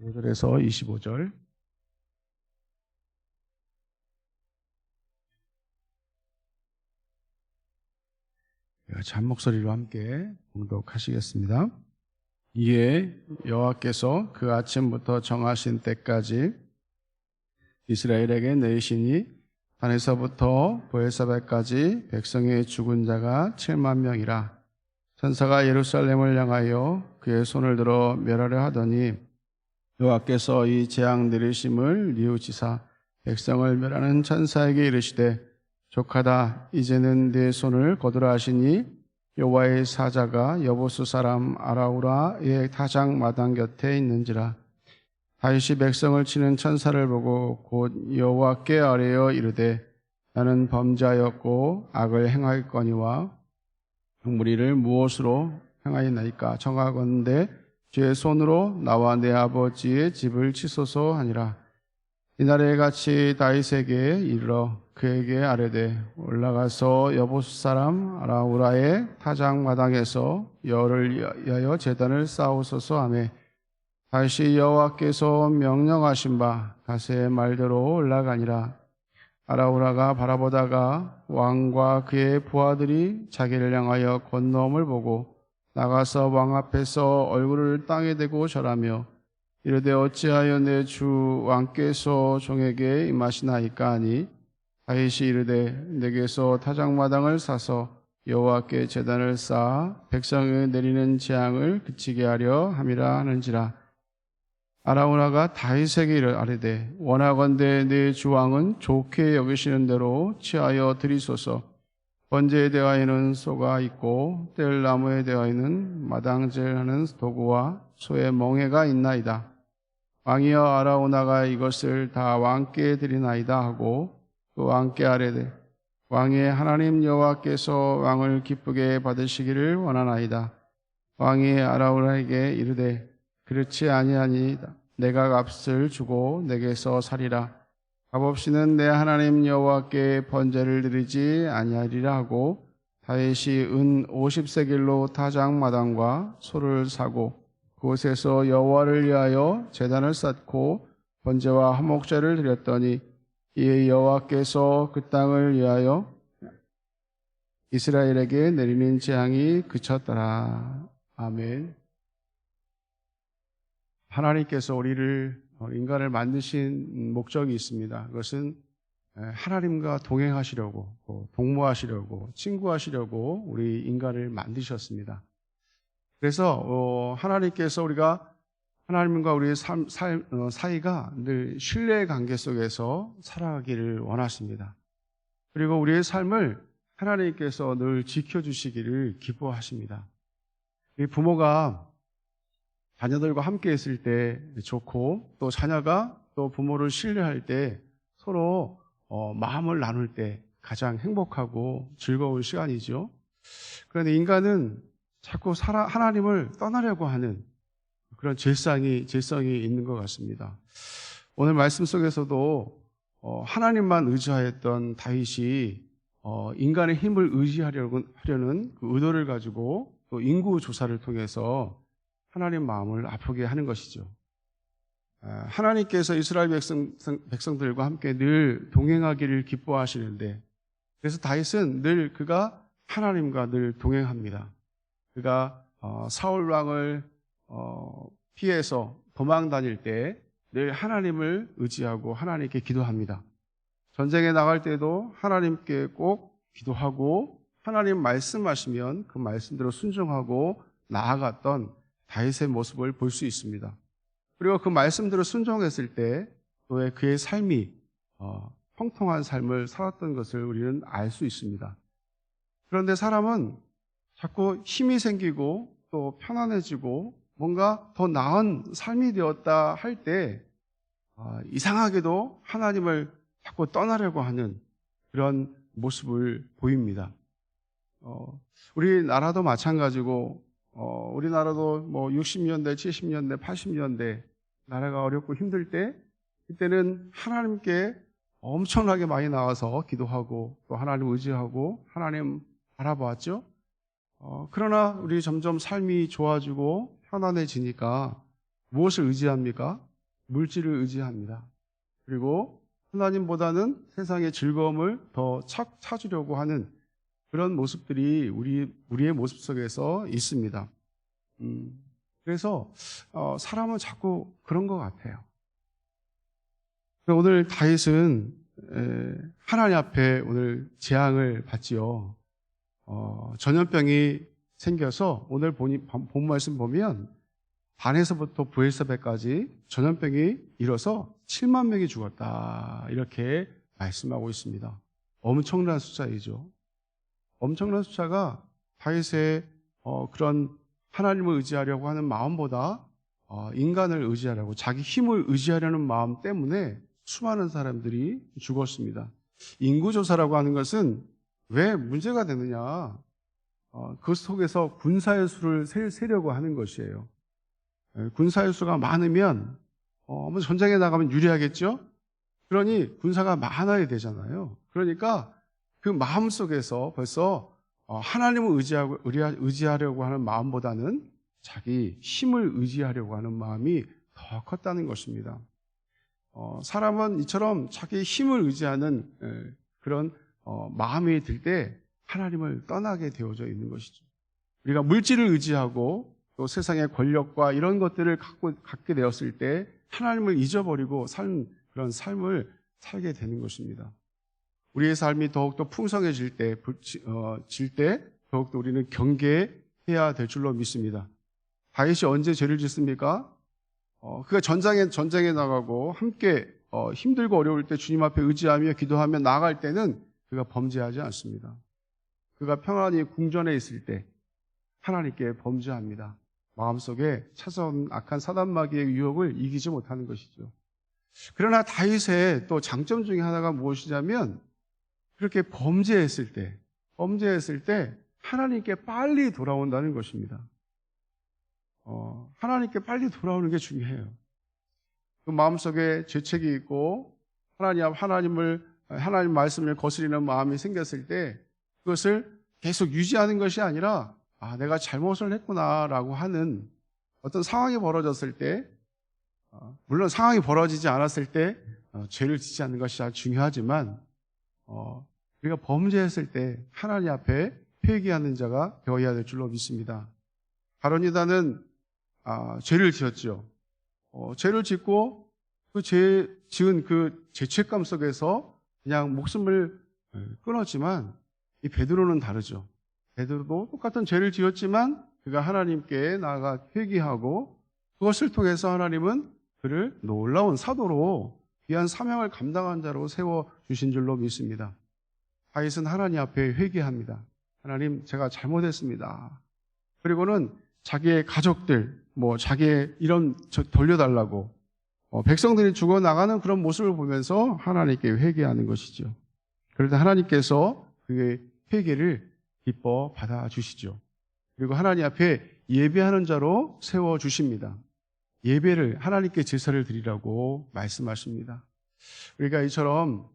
15절에서 25절. 잔 목소리로 함께 공독하시겠습니다. 이에 여호와께서 그 아침부터 정하신 때까지 이스라엘에게 내리시니 단에서부터 보엘사백까지 백성의 죽은 자가 7만 명이라 천사가 예루살렘을 향하여 그의 손을 들어 멸하려 하더니 여호와께서 이 재앙 내리심을 뉘우치사 백성을 멸하는 천사에게 이르시되 족하다 이제는 내 손을 거두라 하시니 여호와의 사자가 여보수 사람 아라우라의 타작 마당 곁에 있는지라. 다윗이 백성을 치는 천사를 보고 곧 여호와께 아뢰어 이르되 나는 범죄하였고 악을 행하였거니와 무리를 무엇으로 행하였나이까? 정하건대 주의 손으로 나와 내 아버지의 집을 치소서 하니라. 이날에 같이 다윗에게 이르러 그에게 아뢰되 올라가서 여보수 사람 아라우라의 타작 마당에서 여를 위하여 제단을 쌓으소서 하매 다시 여호와께서 명령하신 바 가세의 말대로 올라가니라. 아라우라가 바라보다가 왕과 그의 부하들이 자기를 향하여 건너옴을 보고 나가서 왕 앞에서 얼굴을 땅에 대고 절하며 이르되 어찌하여 내 주 왕께서 종에게 임하시나이까 하니? 다윗이 이르되 내게서 타작마당을 사서 여호와께 제단을 쌓아 백성에 내리는 재앙을 그치게 하려 함이라 하는지라. 아라우나가 다윗에게 이르 아뢰되 원하건대 내 주왕은 좋게 여기시는 대로 취하여 드리소서 번제에 대하여는 소가 있고 뗄 나무에 대하여는 마당질하는 도구와 소의 멍에가 있나이다 왕이여 아라우나가 이것을 다 왕께 드리나이다 하고 또 왕께 아뢰되 왕의 하나님 여호와께서 왕을 기쁘게 받으시기를 원하나이다 왕이 아라우나에게 이르되 그렇지 아니하니이다. 내가 값을 주고 내게서 살이라. 값 없이는 내 하나님 여호와께 번제를 드리지 아니하리라 하고 다윗이 은 50세겔로 타작 마당과 소를 사고 그곳에서 여호와를 위하여 제단을 쌓고 번제와 화목제를 드렸더니 이에 여호와께서 그 땅을 위하여 이스라엘에게 내리는 재앙이 그쳤더라. 아멘. 하나님께서 우리를 어, 인간을 만드신 목적이 있습니다. 그것은 하나님과 동행하시려고 동무하시려고 친구하시려고 우리 인간을 만드셨습니다. 그래서 어, 하나님께서 우리가 하나님과 우리의 어, 사이가 늘 신뢰의 관계 속에서 살아가기를 원하십니다. 그리고 우리의 삶을 하나님께서 늘 지켜주시기를 기뻐하십니다. 이 부모가 자녀들과 함께 있을 때 좋고 또 자녀가 또 부모를 신뢰할 때 서로 어, 마음을 나눌 때 가장 행복하고 즐거운 시간이죠. 그런데 인간은 자꾸 살아, 하나님을 떠나려고 하는 그런 죄성이, 죄성이 있는 것 같습니다. 오늘 말씀 속에서도 어, 하나님만 의지하였던 다윗이 어, 인간의 힘을 의지하려는 그 의도를 가지고 또 인구 조사를 통해서 하나님 마음을 아프게 하는 것이죠. 아, 하나님께서 이스라엘 백성, 백성들과 함께 늘 동행하기를 기뻐하시는데 그래서 다윗은 늘 그가 하나님과 늘 동행합니다. 그가 어, 사울 왕을 어, 피해서 도망 다닐 때 늘 하나님을 의지하고 하나님께 기도합니다. 전쟁에 나갈 때도 하나님께 꼭 기도하고 하나님 말씀하시면 그 말씀대로 순종하고 나아갔던 다윗의 모습을 볼 수 있습니다. 그리고 그 말씀대로 순종했을 때 또의 그의 삶이 어, 통통한 삶을 살았던 것을 우리는 알 수 있습니다. 그런데 사람은 자꾸 힘이 생기고 또 편안해지고 뭔가 더 나은 삶이 되었다 할때 어, 이상하게도 하나님을 자꾸 떠나려고 하는 그런 모습을 보입니다. 어, 우리 나라도 마찬가지고 어, 우리나라도 뭐 60년대, 70년대, 80년대 나라가 어렵고 힘들 때 그때는 하나님께 엄청나게 많이 나와서 기도하고 또 하나님 의지하고 하나님 바라보았죠. 어, 그러나 우리 점점 삶이 좋아지고 편안해지니까 무엇을 의지합니까? 물질을 의지합니다. 그리고 하나님보다는 세상의 즐거움을 더 찾, 찾으려고 하는 그런 모습들이 우리, 우리의 모습 속에서 있습니다. 음, 그래서, 어, 사람은 자꾸 그런 것 같아요. 오늘 다윗은 에, 하나님 앞에 오늘 재앙을 받지요. 어, 전염병이 생겨서 오늘 본, 본 말씀 보면 반에서부터 부엘사베까지 전염병이 일어서 7만 명이 죽었다. 이렇게 말씀하고 있습니다. 엄청난 숫자이죠. 엄청난 숫자가 다윗의 어, 그런 하나님을 의지하려고 하는 마음보다 어, 인간을 의지하려고 자기 힘을 의지하려는 마음 때문에 수많은 사람들이 죽었습니다. 인구조사라고 하는 것은 왜 문제가 되느냐? 어, 그 속에서 군사의 수를 세, 세려고 하는 것이에요. 예, 군사의 수가 많으면 어, 뭐 전쟁에 나가면 유리하겠죠? 그러니 군사가 많아야 되잖아요. 그러니까 그 마음 속에서 벌써 어, 하나님을 의지하고, 의지하려고 하는 마음보다는 자기 힘을 의지하려고 하는 마음이 더 컸다는 것입니다. 어, 사람은 이처럼 자기 힘을 의지하는 에, 그런 어, 마음이 들 때 하나님을 떠나게 되어져 있는 것이죠. 우리가 물질을 의지하고 또 세상의 권력과 이런 것들을 갖고 갖게 되었을 때 하나님을 잊어버리고 산 그런 삶을 살게 되는 것입니다. 우리의 삶이 더욱더 풍성해질 때, 어, 질때 더욱더 우리는 경계해야 될 줄로 믿습니다. 다윗이 언제 죄를 짓습니까? 어, 그가 전장에 전쟁에 나가고 함께 어, 힘들고 어려울 때 주님 앞에 의지하며 기도하며 나아갈 때는 그가 범죄하지 않습니다. 그가 평안히 궁전에 있을 때 하나님께 범죄합니다. 마음속에 찾아온 악한 사단마귀의 유혹을 이기지 못하는 것이죠. 그러나 다윗의 또 장점 중에 하나가 무엇이냐면 그렇게 범죄했을 때, 범죄했을 때 하나님께 빨리 돌아온다는 것입니다. 어, 하나님께 빨리 돌아오는 게 중요해요. 그 마음속에 죄책이 있고 하나님 하나님을 하나님 말씀을 거스리는 마음이 생겼을 때 그것을 계속 유지하는 것이 아니라 아 내가 잘못을 했구나라고 하는 어떤 상황이 벌어졌을 때 어, 물론 상황이 벌어지지 않았을 때 어, 죄를 짓지 않는 것이 중요하지만 어, 우리가 범죄했을 때 하나님 앞에 회개하는 자가 되어야 될 줄로 믿습니다. 가론이다는 아, 죄를 지었죠. 어, 죄를 짓고 그 죄 지은 그 죄책감 속에서 그냥 목숨을 예, 끊었지만 이 베드로는 다르죠. 베드로도 똑같은 죄를 지었지만 그가 하나님께 나아가 회개하고 그것을 통해서 하나님은 그를 놀라운 사도로 귀한 사명을 감당한 자로 세워 주신 줄로 믿습니다. 다윗은 하나님 앞에 회개합니다. 하나님 제가 잘못했습니다. 그리고는 자기의 가족들, 뭐 자기의 이런 돌려달라고 어, 백성들이 죽어 나가는 그런 모습을 보면서 하나님께 회개하는 것이죠. 그런데 하나님께서 그의 회개를 기뻐 받아 주시죠. 그리고 하나님 앞에 예배하는 자로 세워 주십니다. 예배를 하나님께 제사를 드리라고 말씀하십니다. 우리가 이처럼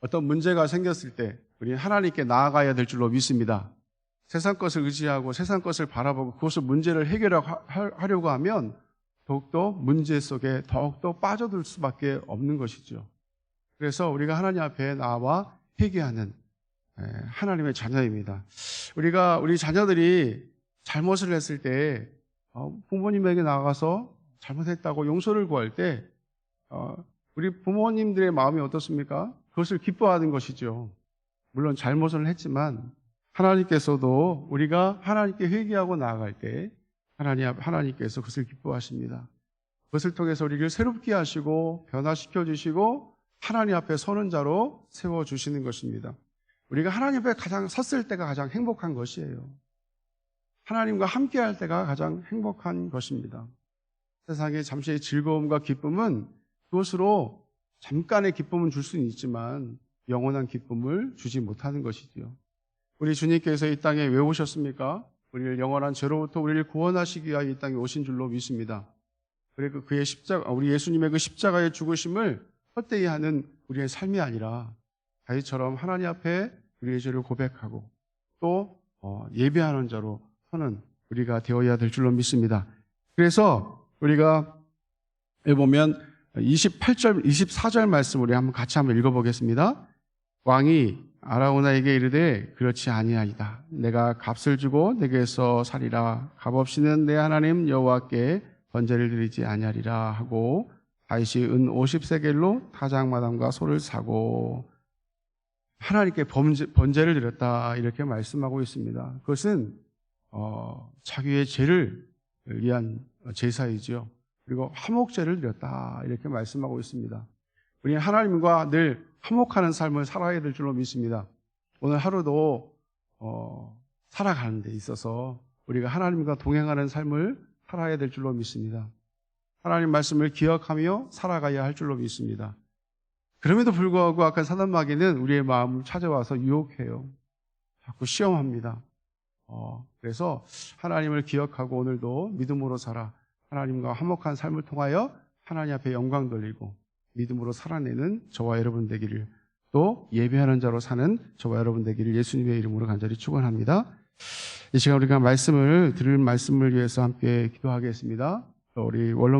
어떤 문제가 생겼을 때 우리 하나님께 나아가야 될 줄로 믿습니다. 세상 것을 의지하고 세상 것을 바라보고 그것을 문제를 해결하려고 하면 더욱더 문제 속에 더욱더 빠져들 수밖에 없는 것이죠. 그래서 우리가 하나님 앞에 나와 회개하는 하나님의 자녀입니다. 우리가 우리 자녀들이 잘못을 했을 때 어, 부모님에게 나가서 잘못했다고 용서를 구할 때 어, 우리 부모님들의 마음이 어떻습니까? 그것을 기뻐하는 것이죠. 물론 잘못을 했지만 하나님께서도 우리가 하나님께 회개하고 나아갈 때 하나님 하나님께서 그것을 기뻐하십니다. 그것을 통해서 우리를 새롭게 하시고 변화시켜 주시고 하나님 앞에 서는 자로 세워 주시는 것입니다. 우리가 하나님 앞에 가장 섰을 때가 가장 행복한 것이에요. 하나님과 함께 할 때가 가장 행복한 것입니다. 세상의 잠시의 즐거움과 기쁨은 그것으로 잠깐의 기쁨은 줄 수는 있지만 영원한 기쁨을 주지 못하는 것이지요. 우리 주님께서 이 땅에 왜 오셨습니까? 우리를 영원한 죄로부터 우리를 구원하시기 위하여 이 땅에 오신 줄로 믿습니다. 그리고 그의 십자가, 우리 예수님의 그 십자가의 죽으심을 헛되이 하는 우리의 삶이 아니라 다윗처럼 하나님 앞에 우리의 죄를 고백하고 또 어, 예배하는 자로 서는 우리가 되어야 될 줄로 믿습니다. 그래서 우리가 보면 28절, 24절 말씀 우리 한번 같이 한번 읽어보겠습니다. 왕이 아라우나에게 이르되 그렇지 아니하이다. 내가 값을 주고 내게서 살이라. 값 없이는 내 하나님 여호와께 번제를 드리지 아니하리라 하고 다시 은 50세겔로 타작마담과 소를 사고 하나님께 번제, 번제를 드렸다 이렇게 말씀하고 있습니다. 그것은 어, 자기의 죄를 위한 제사이죠. 그리고 화목제를 드렸다 이렇게 말씀하고 있습니다. 우리는 하나님과 늘 화목하는 삶을 살아야 될 줄로 믿습니다. 오늘 하루도 어, 살아가는 데 있어서 우리가 하나님과 동행하는 삶을 살아야 될 줄로 믿습니다. 하나님 말씀을 기억하며 살아가야 할 줄로 믿습니다. 그럼에도 불구하고 아까 사단마귀는 우리의 마음을 찾아와서 유혹해요. 자꾸 시험합니다. 어, 그래서 하나님을 기억하고 오늘도 믿음으로 살아 하나님과 화목한 삶을 통하여 하나님 앞에 영광 돌리고 믿음으로 살아내는 저와 여러분 되기를 또 예배하는 자로 사는 저와 여러분 되기를 예수님의 이름으로 간절히 축원합니다. 이 시간 우리가 말씀을 들을 말씀을 위해서 함께 기도하겠습니다. 우리 원로